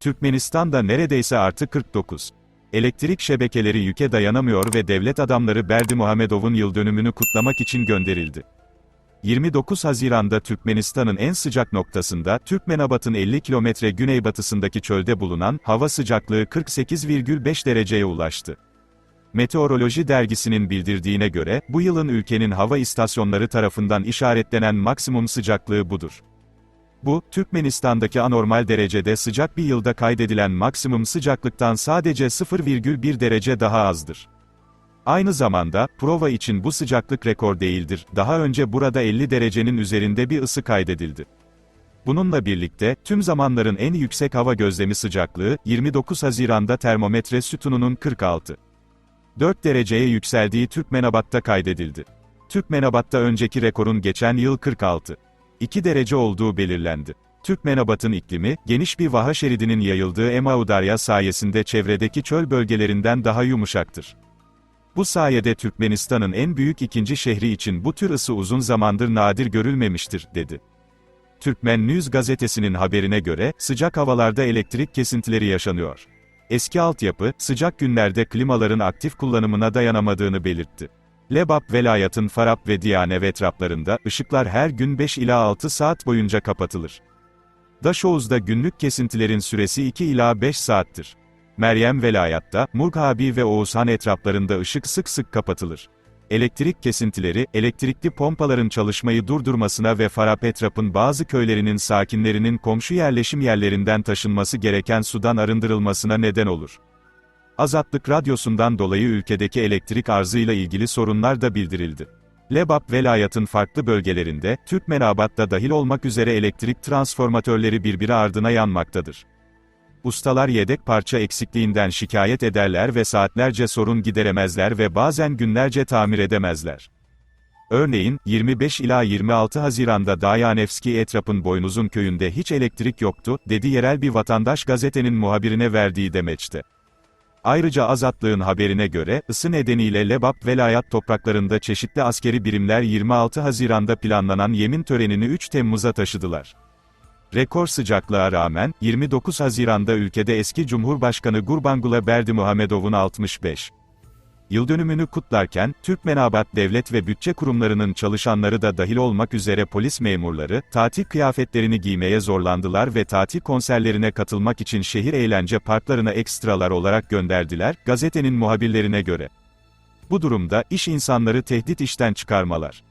Türkmenistan'da neredeyse artı 49. Elektrik şebekeleri yüke dayanamıyor ve devlet adamları Berdi Muhamedov'un yıl dönümünü kutlamak için gönderildi. 29 Haziran'da Türkmenistan'ın en sıcak noktasında, Türkmenabat'ın 50 kilometre güneybatısındaki çölde bulunan, hava sıcaklığı 48,5 dereceye ulaştı. Meteoroloji dergisinin bildirdiğine göre, bu yılın ülkenin hava istasyonları tarafından işaretlenen maksimum sıcaklığı budur. Bu, Türkmenistan'daki anormal derecede sıcak bir yılda kaydedilen maksimum sıcaklıktan sadece 0,1 derece daha azdır. Aynı zamanda, prova için bu sıcaklık rekor değildir. Daha önce burada 50 derecenin üzerinde bir ısı kaydedildi. Bununla birlikte, tüm zamanların en yüksek hava gözlemi sıcaklığı, 29 Haziran'da termometre sütununun 46. 4 dereceye yükseldiği Türkmenabat'ta kaydedildi. Türkmenabat'ta önceki rekorun geçen yıl 46. 2 derece olduğu belirlendi. Türkmenabat'ın iklimi, geniş bir vaha şeridinin yayıldığı Emaudarya sayesinde çevredeki çöl bölgelerinden daha yumuşaktır. Bu sayede Türkmenistan'ın en büyük ikinci şehri için bu tür ısı uzun zamandır nadir görülmemiştir, dedi. Türkmen News gazetesinin haberine göre, sıcak havalarda elektrik kesintileri yaşanıyor. Eski altyapı, sıcak günlerde klimaların aktif kullanımına dayanamadığını belirtti. Lebap velayatın Farap ve Diyanev etraflarında, ışıklar her gün 5 ila 6 saat boyunca kapatılır. Daşoğuz'da günlük kesintilerin süresi 2 ila 5 saattir. Meryem velayatta, Murghabi ve Oğuzhan etraflarında ışık sık sık kapatılır. Elektrik kesintileri, elektrikli pompaların çalışmayı durdurmasına ve Farap etrafın bazı köylerinin sakinlerinin komşu yerleşim yerlerinden taşınması gereken sudan arındırılmasına neden olur. Azatlık Radyosu'ndan dolayı ülkedeki elektrik arzıyla ilgili sorunlar da bildirildi. Lebap velayatın farklı bölgelerinde, Türkmenabat'ta dahil olmak üzere elektrik transformatörleri birbiri ardına yanmaktadır. Ustalar yedek parça eksikliğinden şikayet ederler ve saatlerce sorun gideremezler ve bazen günlerce tamir edemezler. Örneğin, 25 ila 26 Haziran'da Dayanevski Etrap'ın Boynuzun köyünde hiç elektrik yoktu, dedi yerel bir vatandaş gazetenin muhabirine verdiği demeçte. Ayrıca Azatlığın haberine göre, ısı nedeniyle Lebap velayat topraklarında çeşitli askeri birimler 26 Haziran'da planlanan yemin törenini 3 Temmuz'a taşıdılar. Rekor sıcaklığa rağmen, 29 Haziran'da ülkede eski Cumhurbaşkanı Gurbanguly Berdimuhamedov'un 65 yıl dönümünü kutlarken, Türkmenabat Devlet ve Bütçe Kurumlarının çalışanları da dahil olmak üzere polis memurları, tatil kıyafetlerini giymeye zorlandılar ve tatil konserlerine katılmak için şehir eğlence parklarına ekstralar olarak gönderdiler, gazetenin muhabirlerine göre. Bu durumda, iş insanları tehdit işten çıkarmalar.